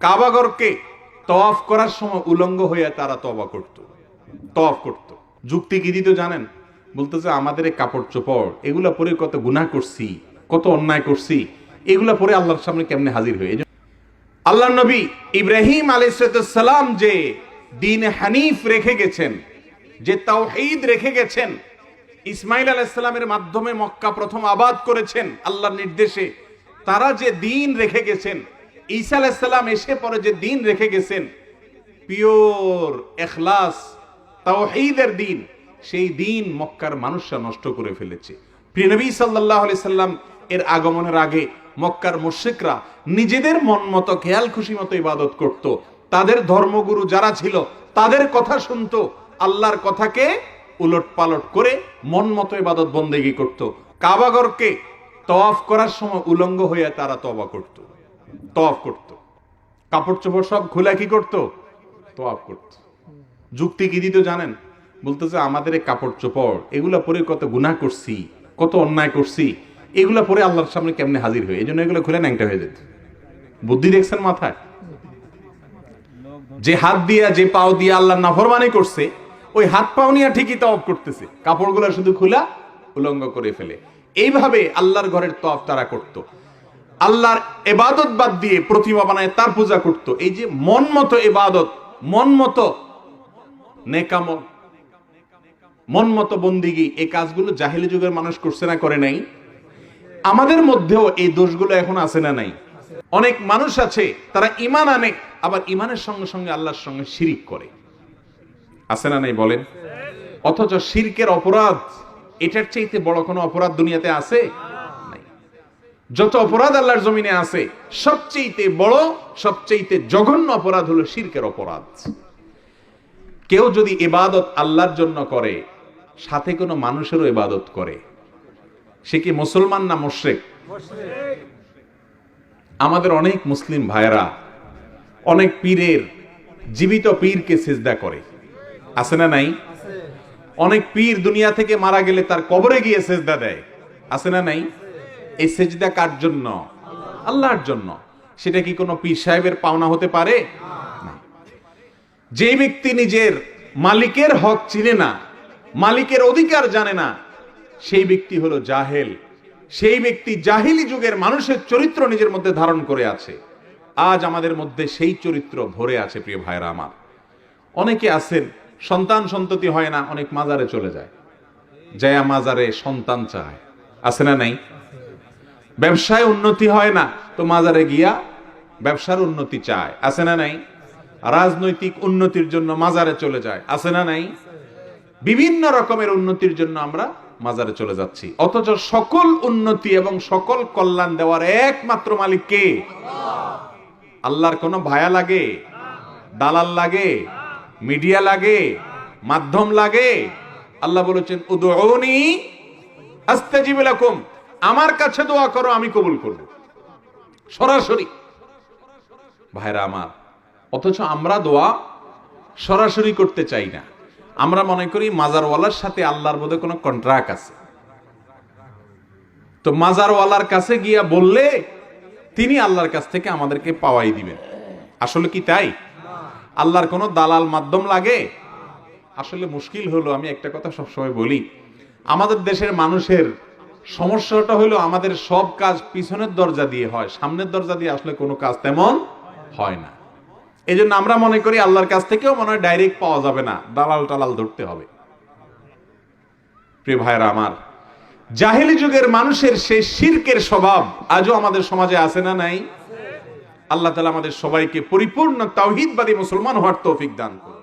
কাবাগরকে তওয়াফ করার সময় উলঙ্গ হয়ে তারা তবা করত। তওয়াফ করত। যুক্তি কি দিত জানেন? বলতেছে, আমাদের এই কাপড় চোপড়, এগুলা পরে কত গুনাহ করছি, কত অন্যায় করছি, এগুলা পরে আল্লাহর সামনে কেমনে হাজির হয়ে আল্লাহ নবী ইব্রাহিম আলাইসালাম যে দিন হানিফ রেখে গেছেন, যে তাওহীদ রেখে গেছেন, ইসমাইল আলাইসালামের মাধ্যমে মক্কা প্রথম আবাদ করেছেন, আল্লাহর নির্দেশে, তারা যে দিন রেখে গেছেন ঈসা আলাইসাল্লাম এসে পরে যে দিন রেখে গেছেন, পিওর এখলাস, তাওহীদের দিন, সেই দিন মক্কার মানুষরা নষ্ট করে ফেলেছে। প্রিয় নবী সাল্লাল্লাহু আলাইহি সাল্লাম এর আগমনের আগে মক্কার মুশরিকরা নিজেদের মন মতো, খেয়াল খুশি মতো ইবাদত করত। তাদের ধর্মগুরু যারা ছিল, তাদের কথা শুনতো, আল্লাহর কথাকে উলট পালট করে মন মতো ইবাদত বন্দেগী করত। কাবাগরকে তওয়াফ করার সময় উলঙ্গ হয়ে তারা তবা করত। তওয়াফ করত। কাপড় চোপড় সব খোলা কি করত? তওয়াফ করত। যুক্তি কি দিত জানেন? বলতেছে, আমাদের এই কাপড় চোপড়, এগুলা পরে কত গুনাহ করছি, কত অন্যায় করছি, এগুলা পরে আল্লাহর সামনে কেমনে হাজির হয়ে এই জন্য এগুলো খুলে ন্যাংটা হয়ে যেত। বুদ্ধি দেখছেন মাথায়? যে হাত দিয়া, যে পাও দিয়া আল্লাহ নাফরমানি করছে, ওই হাত পাও নিয়ে ঠিকই তওয়াফ করতেছে। কাপড়গুলো শুধু খোলা উলঙ্গ করে ফেলে। এইভাবে আল্লাহর ঘরের তফ তারা করত। আল্লাহর এবাদত বাদ দিয়ে প্রতিমা বানায়, তার পূজা করত। এই যে মন মতো এবাদত মন মতো নেকামল, মন মতো বন্দিগি, এই কাজগুলো জাহিলি যুগের মানুষ করছে না, করে নাই। আমাদের মধ্যেও এই দোষগুলো এখন আছে না নাই। অনেক মানুষ আছে, তারা ইমান আনে, আবার ইমানের সঙ্গে সঙ্গে আল্লাহর সঙ্গে শিরিক করে। আছে না নাই বলেন? অথচ শিরকের অপরাধ, এটার চাইতে বড় কোনো অপরাধ দুনিয়াতে আছে? যত অপরাধ আল্লাহর জমিনে আছে, সবচেয়েতে বড়, সবচেয়েতে জঘন্য অপরাধ হলো শিরকের অপরাধ। কেউ যদি ইবাদত আল্লাহর জন্য করে, সাথে কোনো মানুষেরও ইবাদত করে। সে কি মুসলমান না মুশরিক? আমাদের অনেক মুসলিম ভাইরা অনেক পীরের, জীবিত পীরকে সিজদা করে। আছে না নাই? অনেক পীর দুনিয়া থেকে মারা গেলে তার কবরে গিয়ে সেজদা দেয়। আছে না নাই? এই সেজদা কার জন্য? আল্লাহর জন্য। সেটা কি কোনো পীর সাহেবের পাওনা হতে পারে? না। যে ব্যক্তি নিজের মালিকের হক চিনে না, মালিকের অধিকার জানে না, সেই ব্যক্তি হলো জাহেল। সেই ব্যক্তি জাহিলি যুগের মানুষের চরিত্র নিজের মধ্যে ধারণ করে আছে। আজ আমাদের মধ্যে সেই চরিত্র ভরে আছে, প্রিয় ভাইরা আমার। অনেকে আছেন, সন্তান সন্ততি হয় না, অনেক মাজারে চলে যায়। জয়া মাজারে সন্তান চায়। আছে না নাই? ব্যবসায় উন্নতি হয় না, তো মাজারে গিয়া ব্যবসার উন্নতি চায়। আছে না নাই? রাজনৈতিক উন্নতির জন্য মাজারে চলে যায়। আছে না নাই? বিভিন্ন রকমের উন্নতির জন্য আমরা মাজারে চলে যাচ্ছি। অথচ সকল উন্নতি এবং সকল কল্যাণ দেওয়ার একমাত্র মালিক কে? আল্লাহর কোনো ভায়া লাগে? দালাল লাগে? মিডিয়া লাগে? মাধ্যম লাগে? আল্লাহ বলেছেন উদৌনি আস্তাজিব লাকুম। আমার কাছে দোয়া করো, আমি কবুল করব। সরাসরি। ভাইরা আমার, অথচ আমরা দোয়া সরাসরি করতে চাই না। আমরা মনে করি মাজারওয়ালার সাথে আল্লাহর মধ্যে কোনো কন্ট্রাক্ট আছে। তো মাজারওয়ালার কাছে গিয়া বললে তিনি আল্লাহর কাছ থেকে আমাদেরকে পাওয়াই দিবেন। আসলে কি তাই? আল্লাহর কোনো দালাল মাধ্যম লাগে? আসলে মুশকিল হলো, আমি একটা কথা সবসময় বলি, আমাদের দেশের মানুষের সমস্যাটা হলো আমাদের সব কাজ পিছনের দরজা দিয়ে হয়, সামনের দরজা দিয়ে আসলে কোনো কাজ তেমন হয় না। এই জন্য আমরা মনে করি আল্লাহর কাছ থেকেও মনে হয় ডাইরেক্ট পাওয়া যাবে না, দালাল টালাল ধরতে হবে। প্রিয় ভাইরা আমার, জাহেলি যুগের মানুষের সেই শিরকের স্বভাব আজও আমাদের সমাজে আছে না নাই? আল্লাহ তালা আমাদের সবাইকে পরিপূর্ণ তাওহিদবাদী মুসলমান হওয়ার তৌফিক দান করুন।